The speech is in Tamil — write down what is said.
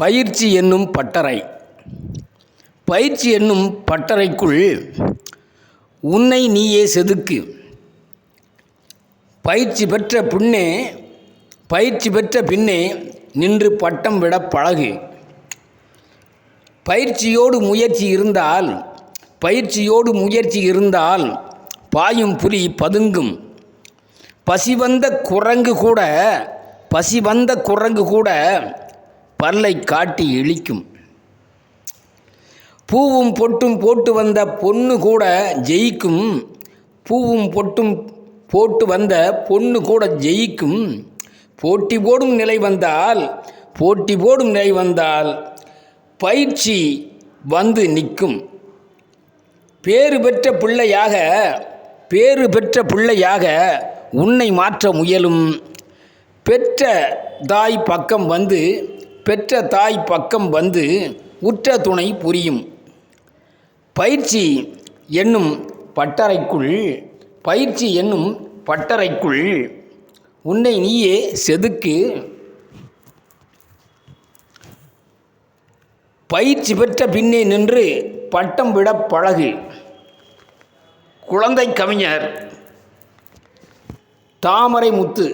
பயிற்சி என்னும் பட்டறை. பயிற்சி என்னும் பட்டறைக்குள் உன்னை நீயே செதுக்கு. பயிற்சி பெற்ற பின்னே பயிற்சி பெற்ற பின்னே நின்று பட்டம் விட பழகு. பயிற்சியோடு முயற்சி இருந்தால் பயிற்சியோடு முயற்சி இருந்தால் பாயும் புலி பதுங்கும். பசி வந்த குரங்கு கூட பசி வந்த குரங்கு கூட பல்லை காட்டி இழிக்கும். பூவும் பொட்டும் போட்டு வந்த பொண்ணு கூட ஜெயிக்கும். பூவும் பொட்டும் போட்டு வந்த பொண்ணு கூட ஜெயிக்கும். போட்டி போடும் நிலை வந்தால் போட்டி போடும் நிலை வந்தால் பயிற்சி வந்து நிற்கும். பேறு பெற்ற பிள்ளையாக பேறு பெற்ற பிள்ளையாக உன்னை மாற்ற முயலும். பெற்ற தாய் பக்கம் வந்து பெற்ற தாய் பக்கம் வந்து உற்ற துணை புரியும். பயிற்சி என்னும் பட்டறைக்குள் பயிற்சி என்னும் பட்டறைக்குள் உன்னை நீயே செதுக்கு. பயிற்சி பெற்ற பின்னே நின்று பட்டம் விட பழகு. குழந்தை கவிஞர் தாமரை முத்து.